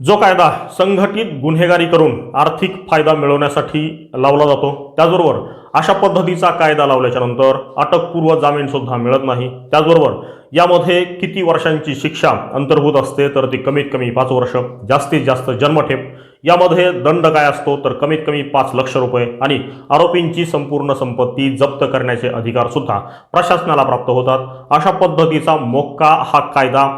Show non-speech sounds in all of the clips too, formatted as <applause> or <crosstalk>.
जो कायदा संघटित गुन्हेगारी करून आर्थिक फायदा मिळवण्यासाठी लावला जातो त्याचबरोबर अशा पद्धतीचा कायदा लावल्याच्या नंतर अटकपूर्व जामीन सुद्धा मिळत नाही. त्याचबरोबर यामध्ये किती वर्षांची शिक्षा अंतर्भूत असते तर ती कमीत कमी पाच वर्ष जास्तीत जास्त जन्मठेप. यामध्ये दंड काय असतो तर कमीत कमी पाच लक्ष रुपये आणि आरोपींची संपूर्ण संपत्ती जप्त करण्याचे अधिकार सुद्धा प्रशासनाला प्राप्त होतात. अशा पद्धतीचा मोक्का हा कायदा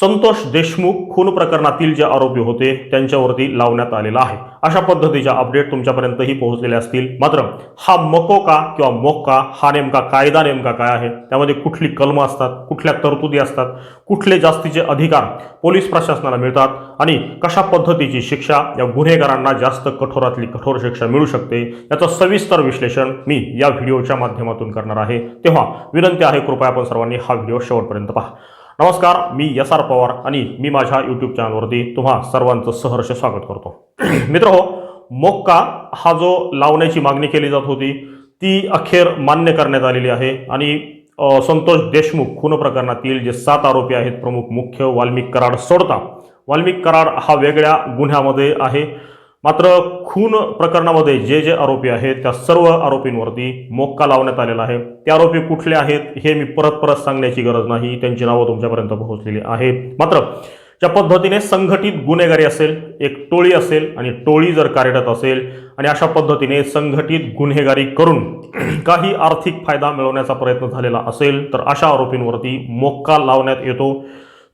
संतोष देशमुख खून प्रकरणातील जे आरोपी होते त्यांच्यावरती लावण्यात आलेला आहे. अशा पद्धतीच्या अपडेट तुमच्यापर्यंतही पोहोचलेले असतील. मात्र हा मकोका किंवा मोक्का हा नेमका कायदा नेमका काय आहे? त्यामध्ये कुठली कलमं असतात कुठल्या तरतुदी असतात कुठले जास्तीचे अधिकार पोलीस प्रशासनाला मिळतात आणि कशा पद्धतीची शिक्षा या गुन्हेगारांना जास्त कठोरातली कठोर शिक्षा मिळू शकते याचं सविस्तर विश्लेषण मी या व्हिडिओच्या माध्यमातून करणार आहे. तेव्हा विनंती आहे कृपया आपण सर्वांनी हा व्हिडिओ शेवटपर्यंत पहा. नमस्कार मी एस आर पवार आणि मी माझ्या यूट्यूब चॅनलवरती तुम्हा सर्वांचं सहर्ष स्वागत करतो. <clears throat> मित्र हो मोक्का हा जो लावण्याची मागणी केली जात होती ती अखेर मान्य करण्यात आलेली आहे आणि संतोष देशमुख खून प्रकरणातील जे सात आरोपी आहेत प्रमुख मुख्य वाल्मिक कराड सोडता. वाल्मिक कराड हा वेगळ्या गुन्ह्यामध्ये आहे. मात्र खून प्रकरणामध्ये जे जे आरोपी आहेत त्या सर्व आरोपींवरती मोक्का लावण्यात आलेला आहे. ते आरोपी कुठले आहेत हे मी परत परत सांगण्याची गरज नाही. त्यांची नावं तुमच्यापर्यंत पोहोचलेली आहेत. मात्र ज्या पद्धतीने संघटित गुन्हेगारी असेल एक टोळी असेल आणि टोळी जर कार्यरत असेल आणि अशा पद्धतीने संघटित गुन्हेगारी करून <clears throat> काही आर्थिक फायदा मिळवण्याचा प्रयत्न झालेला असेल तर अशा आरोपींवरती मोक्का लावण्यात येतो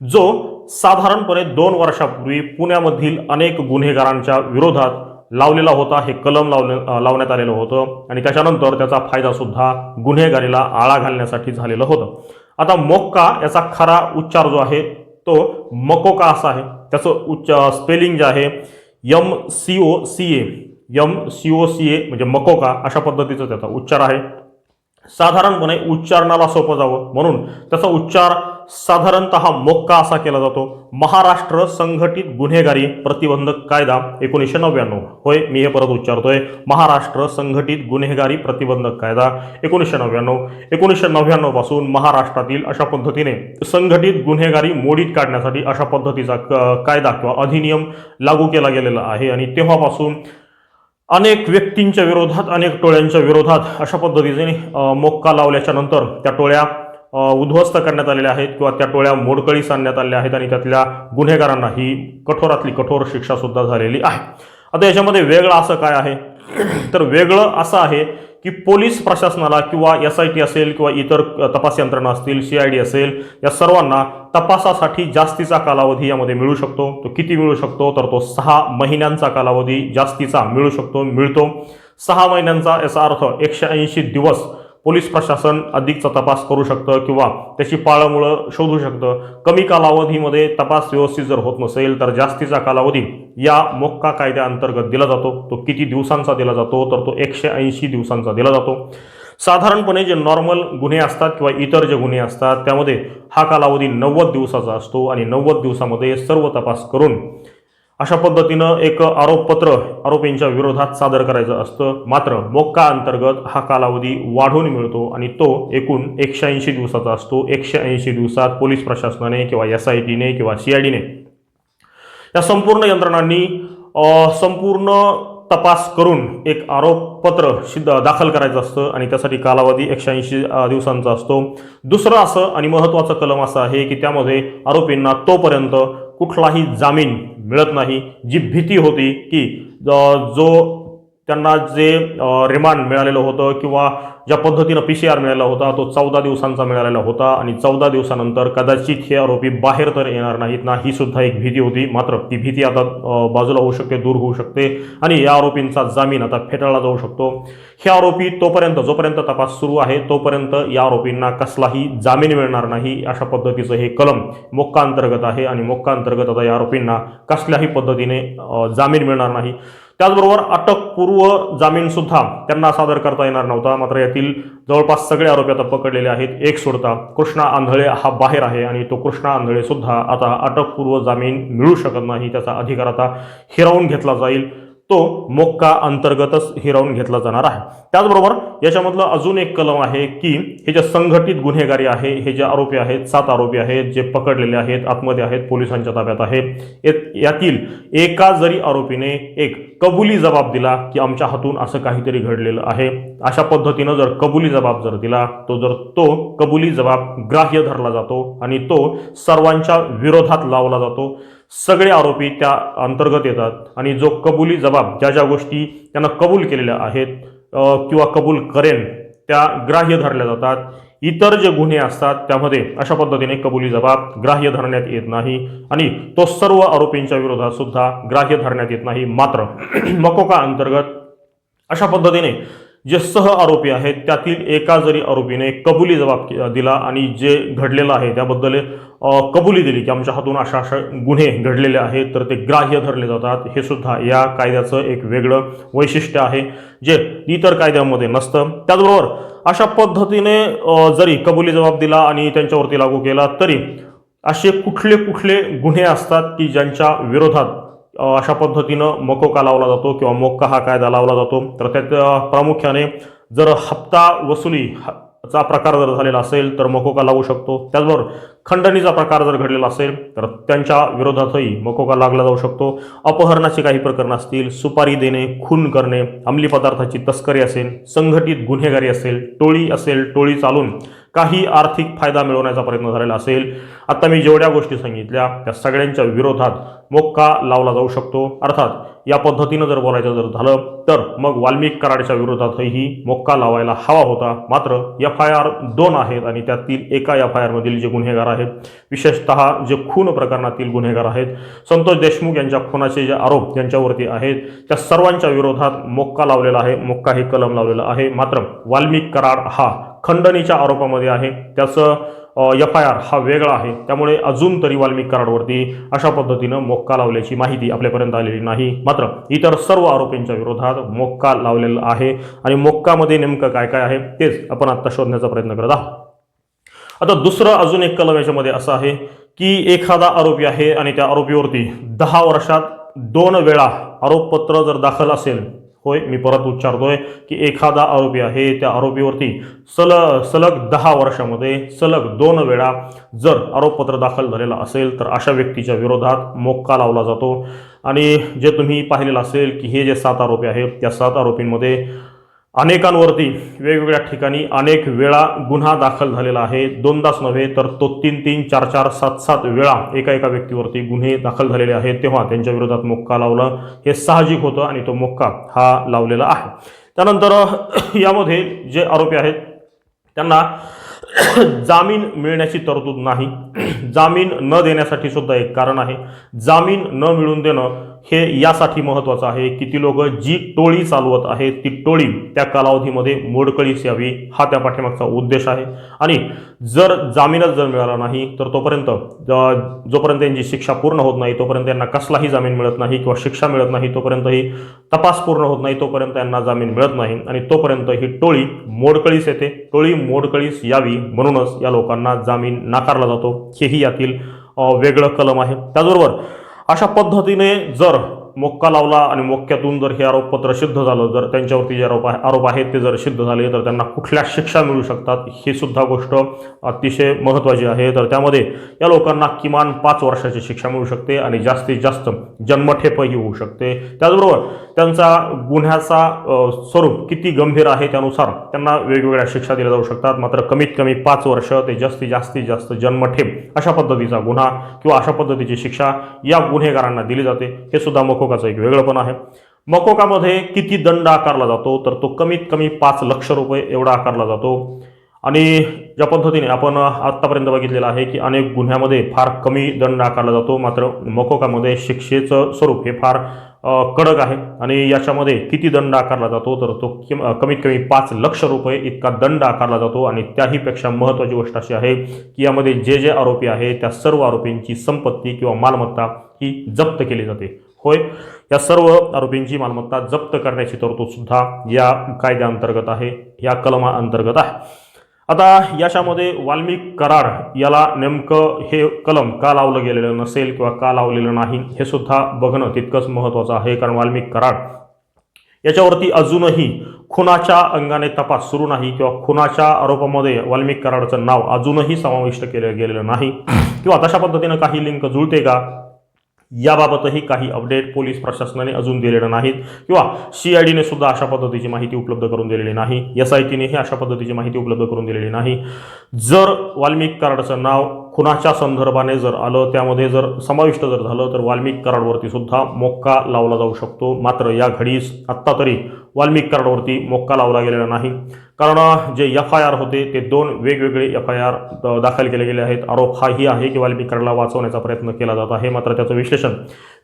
जो साधारणपणे दोन वर्षापूर्वी पुण्यामधील अनेक गुन्हेगारांच्या विरोधात लावलेला होता हे कलम लावले लावण्यात आलेलं होतं आणि त्याच्यानंतर त्याचा फायदा सुद्धा गुन्हेगारीला आळा घालण्यासाठी झालेलं होतं. आता मोक्का याचा खरा उच्चार जो आहे तो मकोका असा आहे. त्याचं उच्च स्पेलिंग जे आहे M C O C A M C O C A MCOCA MCOCA अशा पद्धतीचा त्याचा उच्चार आहे. साधारणपणे उच्चारणाला सोपं जावं म्हणून त्याचा उच्चार साधारणतः मोक्का असा केला जातो. महाराष्ट्र संघटित गुन्हेगारी प्रतिबंधक कायदा एकोणीसशे नव्याण्णव. होय मी हे परत उच्चारतोय. महाराष्ट्र संघटित गुन्हेगारी प्रतिबंधक कायदा एकोणीसशे नव्याण्णव. एकोणीसशे नव्याण्णवपासून महाराष्ट्रातील अशा पद्धतीने संघटित गुन्हेगारी मोडीत काढण्यासाठी अशा पद्धतीचा क- कायदा किंवा अधिनियम लागू केला गेलेला आहे. आणि तेव्हापासून अनेक व्यक्तींच्या विरोधात अनेक टोळ्यांच्या विरोधात अशा पद्धतीने मोक्का लावल्याच्या नंतर त्या टोळ्या उद्ध्वस्त करण्यात आलेल्या आहेत किंवा त्या टोळ्या मोडकळीस आणण्यात आल्या आहेत आणि त्यातल्या गुन्हेगारांना ही कठोरातली कठोर शिक्षा सुद्धा झालेली आहे. आता याच्यामध्ये वेगळं असं काय आहे? <clears throat> तर वेगळं असं आहे की पोलीस प्रशासनाला किंवा एस आय टी असेल किंवा इतर तपास यंत्रणा असतील सी आय डी असेल या सर्वांना तपासासाठी जास्तीचा कालावधी यामध्ये मिळू शकतो. तो किती मिळू शकतो? तर तो सहा महिन्यांचा कालावधी जास्तीचा मिळू शकतो मिळतो. सहा महिन्यांचा याचा अर्थ एकशे ऐंशी दिवस पोलीस प्रशासन अधिकचा तपास करू शकतं किंवा त्याची पाळंमुळं शोधू शकतं. कमी कालावधीमध्ये तपास व्यवस्थित जर होत नसेल तर जास्तीचा कालावधी या मोक्का कायद्याअंतर्गत दिला जातो. तो किती दिवसांचा दिला जातो? तर तो एकशे ऐंशी दिवसांचा दिला जातो. साधारणपणे जे नॉर्मल गुन्हे असतात किंवा इतर जे गुन्हे असतात त्यामध्ये हा कालावधी नव्वद दिवसाचा असतो आणि नव्वद दिवसामध्ये सर्व तपास करून अशा पद्धतीनं एक आरोपपत्र आरोपींच्या विरोधात सादर करायचं असतं. मात्र मोक्का अंतर्गत हा कालावधी वाढून मिळतो आणि तो एकूण एकशे ऐंशी दिवसाचा असतो. एकशे ऐंशी दिवसात पोलीस प्रशासनाने किंवा एस आय टीने किंवा सी आय डीने या संपूर्ण यंत्रणांनी संपूर्ण तपास करून एक आरोपपत्र सिद्ध दाखल करायचं असतं आणि त्यासाठी कालावधी एकशे ऐंशी दिवसांचा असतो. दुसरं असं आणि महत्त्वाचं कलम असं आहे की त्यामध्ये आरोपींना तोपर्यंत कुठलाही जामीन मिळत नाही. जी भीती होती की जो त्यांना जे रिमांड मिळालेलं होतं किंवा ज्या पद्धतीनं पी सी आर मिळाला होता तो चौदा दिवसांचा मिळालेला होता आणि चौदा दिवसानंतर कदाचित हे आरोपी बाहेर तर येणार नाहीत ना ही सुद्धा एक भीती होती. मात्र ती भीती आता बाजूला होऊ शकते दूर होऊ शकते आणि या आरोपींचा जामीन आता फेटाळला जाऊ शकतो. हे आरोपी तोपर्यंत जोपर्यंत तपास सुरू आहे तोपर्यंत या आरोपींना कसलाही जामीन मिळणार नाही अशा पद्धतीचं हे कलम मोक्का अंतर्गत आहे आणि मोक्का अंतर्गत आता या आरोपींना कसल्याही पद्धतीने जामीन मिळणार नाही. त्याचबरोबर अटकपूर्व जामीन सुद्धा त्यांना सादर करता येणार नव्हता. मात्र यातील जवळपास सगळे आरोपी आता पकडलेले आहेत. एक सोडता कृष्णा आंधळे हा बाहेर आहे आणि तो कृष्णा आंधळे सुद्धा आता अटकपूर्व जामीन मिळू शकत नाही. त्याचा अधिकार आता हिरावून घेतला जाईल. तो मोक्का अंतर्गतच हिरावून घेतला जाणार आहे. त्याचबरोबर याच्यामधलं अजून एक कलम आहे की हे जे संघटित गुन्हेगारी आहे हे जे आरोपी आहेत सात आरोपी आहेत जे पकडलेले आहेत आतमध्ये आहेत पोलिसांच्या ताब्यात आहेत यातील एका जरी आरोपीने एक कबुली जबाब दिला की आमच्या हातून असं काहीतरी घडलेलं आहे. अशा पद्धतीनं जर कबुली जबाब जर दिला तो जर तो कबुली जबाब ग्राह्य धरला जातो आणि तो सर्वांच्या विरोधात लावला जातो. सगळे आरोपी त्या अंतर्गत येतात आणि जो कबुली जबाब ज्या ज्या गोष्टी त्यांना कबूल केलेल्या आहेत किंवा कबूल करेन त्या ग्राह्य धरल्या जातात. इतर जे गुन्हे असतात त्यामध्ये अशा पद्धतीने कबुली जबाब ग्राह्य धरण्यात येत नाही आणि तो सर्व आरोपींच्या विरोधात सुद्धा ग्राह्य धरण्यात येत नाही मात्र <clears throat> मकोका अंतर्गत अशा पद्धतीने जे सह आरोपी आहेत त्यातील एका जरी आरोपीने कबुली जबाब दिला आणि जे घडलेलं आहे त्याबद्दल कबुली दिली की आमच्या हातून अशा अशा गुन्हे घडलेले आहेत तर ते ग्राह्य धरले जातात. हे सुद्धा या कायद्याचं एक वेगळं वैशिष्ट्य आहे जे इतर कायद्यामध्ये नसतं. त्याचबरोबर अशा पद्धतीने जरी कबुली जबाब दिला आणि त्यांच्यावरती लागू केला तरी असे कुठले कुठले गुन्हे असतात की ज्यांच्या विरोधात अशा पद्धतीनं मकोका लावला जातो किंवा मोक्का हा कायदा लावला जातो. तर त्यात प्रामुख्याने जर हप्ता वसुली ह- चा प्रकार जर झालेला असेल तर मकोका लागू शकतो. त्याचबरोबर खंडणीचा प्रकार जर घडलेला असेल तर त्यांच्या विरोधातही मकोका लागला जाऊ शकतो. अपहरणाचे काही प्रकरण असतील सुपारी देणे खून करणे अंमली पदार्थाची तस्करी असेल संघटित गुन्हेगारी असेल टोळी असेल टोळी चालून काही आर्थिक फायदा मिळवण्याचा प्रयत्न झालेला असेल. आता मी जेवढ्या गोष्टी सांगितल्या त्या सगळ्यांच्या विरोधात मोक्का लावला जाऊ शकतो. अर्थात या पद्धतीनं जर बोलायचं जर झालं तर मग वाल्मिक कराडच्या विरोधातही मोक्का लावायला हवा होता. मात्र एफ आय आर दोन आहेत आणि त्यातील एका एफ आय आरमधील जे गुन्हेगार आहेत विशेषतः जे खून प्रकरणातील गुन्हेगार आहेत संतोष देशमुख यांच्या खुनाचे जे आरोप त्यांच्यावरती आहेत त्या सर्वांच्या विरोधात मोक्का लावलेला आहे. मोक्का हे कलम लावलेलं आहे. मात्र वाल्मिक कराड हा खंडणीच्या आरोपामध्ये आहे. त्याचं एफ आय आर हा वेगळा आहे. त्यामुळे अजून तरी वाल्मिक कराडवरती अशा पद्धतीनं मोक्का लावल्याची माहिती आपल्यापर्यंत आलेली नाही. मात्र इतर सर्व आरोपींच्या विरोधात मोक्का लावलेला आहे. आणि मोक्कामध्ये नेमकं काय काय आहे तेच आपण आत्ता शोधण्याचा प्रयत्न करत आहोत. आता दुसरं अजून एक कलम याच्यामध्ये असं आहे की एखादा आरोपी आहे आणि त्या आरोपीवरती दहा वर्षात दोन वेळा आरोपपत्र जर दाखल असेल होय मी परत उच्चारतोय की एखादा आरोपी आहे त्या आरोपीवरती सल सलग दहा वर्षामध्ये सलग दोन वेळा जर आरोपपत्र दाखल झालेलं असेल तर अशा व्यक्तीच्या विरोधात मोक्का लावला जातो. आणि जे तुम्ही पाहिलेलं असेल की हे जे सात आरोपी आहेत त्या सात आरोपींमध्ये अनेकांवरती वेगवेगळ्या ठिकाणी अनेक वेळा गुन्हा दाखल झालेला आहे. दोनदाच नव्हे तर तो तीन तीन चार चार सात सात वेळा एका एका व्यक्तीवरती गुन्हे दाखल झालेले आहेत. तेव्हा त्यांच्या विरोधात मोक्का लावलं हे साहजिक होतं आणि तो मोक्का हा लावलेला आहे. त्यानंतर <clears throat> यामध्ये जे आरोपी आहेत त्यांना <clears throat> जामीन मिळण्याची तरतूद नाही. <clears throat> जामीन न देण्यासाठी सुद्धा एक कारण आहे. जामीन न मिळून देणं हे यासाठी महत्त्वाचं आहे की ती लोक जी टोळी चालवत आहेत ती टोळी त्या कालावधीमध्ये मोडकळीस यावी हा त्या पाठीमागचा उद्देश आहे. आणि जर जामीनच जर मिळाला नाही तर तोपर्यंत जोपर्यंत त्यांची शिक्षा पूर्ण होत नाही तोपर्यंत त्यांना कसलाही जामीन मिळत नाही किंवा शिक्षा मिळत नाही तोपर्यंतही तपास पूर्ण होत नाही तोपर्यंत त्यांना जामीन मिळत नाही. आणि तोपर्यंत ही टोळी मोडकळीस येते. टोळी मोडकळीस यावी म्हणूनच या लोकांना जामीन नाकारला जातो. हेही यातील वेगळं कलम आहे. त्याचबरोबर अशा पद्धतीने जर मोक्का लावला आणि मोक्क्यातून जर हे आरोपपत्र सिद्ध झालं जर त्यांच्यावरती जे आरोप आहे आरोप आहेत ते जर सिद्ध झाले तर त्यांना कुठल्या शिक्षा मिळू शकतात? ही सुद्धा गोष्ट अतिशय महत्त्वाची आहे. तर त्यामध्ये या लोकांना किमान पाच वर्षाची शिक्षा मिळू शकते आणि जास्तीत जास्त जन्मठेपही होऊ शकते. त्याचबरोबर त्यांचा गुन्ह्याचा स्वरूप किती गंभीर आहे त्यानुसार त्यांना वेगवेगळ्या शिक्षा दिल्या जाऊ शकतात. मात्र कमीत कमी पाच वर्ष ते जास्तीत जास्तीत जास्त जन्मठेप अशा पद्धतीचा गुन्हा किंवा अशा पद्धतीची शिक्षा या गुन्हेगारांना दिली जाते. हे सुद्धा मकोकाचं एक वेगळंपण आहे. मकोकामध्ये किती दंड आकारला जातो तर तो कमीत कमी पाच लक्ष रुपये एवढा आकारला जातो. आणि ज्या पद्धतीने आपण आत्तापर्यंत बघितलेलं आहे की अनेक गुन्ह्यामध्ये फार कमी दंड आकारला जातो मात्र मकोकामध्ये शिक्षेचं स्वरूप हे फार कडक आहे. आणि याच्यामध्ये किती दंड आकारला जातो तर तो किम कमीत कमी पाच लक्ष रुपये इतका दंड आकारला जातो. आणि त्याहीपेक्षा महत्त्वाची गोष्ट अशी आहे की यामध्ये जे जे आरोपी आहे त्या सर्व आरोपींची संपत्ती किंवा मालमत्ता ही जप्त केली जाते. होय. या सर्व आरोपींची मालमत्ता जप्त करण्याची तरतूद सुद्धा या कायद्याअंतर्गत आहे या कलमाअंतर्गत आहे. आता याच्यामध्ये वाल्मिक कराड याला नेमकं हे कलम का लावलं गेलेलं नसेल किंवा का लावलेलं नाही हे सुद्धा बघणं तितकंच महत्त्वाचं आहे कारण वाल्मिक करार याच्यावरती अजूनही खुनाच्या अंगाने तपास सुरू नाही किंवा खुनाच्या आरोपामध्ये वाल्मिक कराडचं नाव अजूनही समाविष्ट केलं गेलेलं नाही. किंवा तशा पद्धतीनं काही लिंक जुळते का? याबाबतही काही अपडेट पोलीस प्रशासनाने अजून दिलेलं नाहीत किंवा सी आय डीने सुद्धा अशा पद्धतीची माहिती उपलब्ध करून दिलेली नाही. एस आय टीनेही अशा पद्धतीची माहिती उपलब्ध करून दिलेली नाही. जर वाल्मिक कराडचं नाव खुनाच्या संदर्भाने जर आलं त्यामध्ये जर समाविष्ट जर झालं तर वाल्मिक कराडवरती सुद्धा मोक्का लावला जाऊ शकतो. मात्र या घडीस आत्ता तरी वाल्मिक कराडवरती मोक्का लावला गेलेला नाही. कारण जे एफ आय आर होते ते दोन वेगवेगळे एफ आय आर दाखल केले गेले आहेत. आरोप हाही आहे की वाल्मिक कराडला वाचवण्याचा प्रयत्न केला जात आहे. मात्र त्याचं विश्लेषण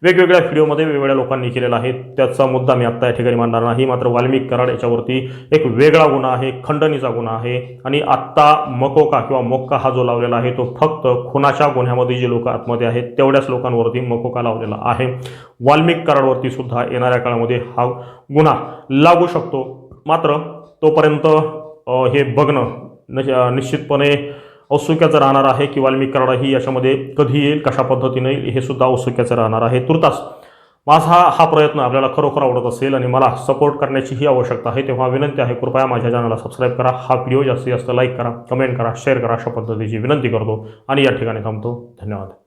वेगवेगळ्या व्हिडिओमध्ये वेगवेगळ्या लोकांनी केलेलं आहे. त्याचा मुद्दा मी आत्ता या ठिकाणी मांडणार नाही. मात्र वाल्मिक कराड याच्यावरती एक वेगळा गुन्हा आहे खंडणीचा गुन्हा आहे. आणि आत्ता मकोका किंवा मोक्का हा जो लावलेला आहे तो फक्त खुनाच्या गुन्ह्यामध्ये जे लोक आतमध्ये आहेत तेवढ्याच लोकांवरती मकोका लावलेला आहे. वाल्मिक कराडवरती सुद्धा येणाऱ्या काळामध्ये हा गुन्हा लागू शकतो. मात्र तोपर्यंत हे बघणं निश्चितपणे औत्सुक्याचं राहणार आहे की वाल्मिक कराड ही याच्यामध्ये कधी येईल कशा पद्धतीने येईल हे सुद्धा औत्सुक्याचं राहणार आहे. तुर्तास माझा हा प्रयत्न आपल्याला खरोखर आवडत असेल आणि मला सपोर्ट करण्याचीही आवश्यकता आहे तेव्हा विनंती आहे कृपया माझ्या चॅनलला सबस्क्राईब करा. हा व्हिडिओ जास्तीत जास्त लाईक करा कमेंट करा शेअर करा अशा पद्धतीची विनंती करतो. आणि या ठिकाणी थांबतो. धन्यवाद.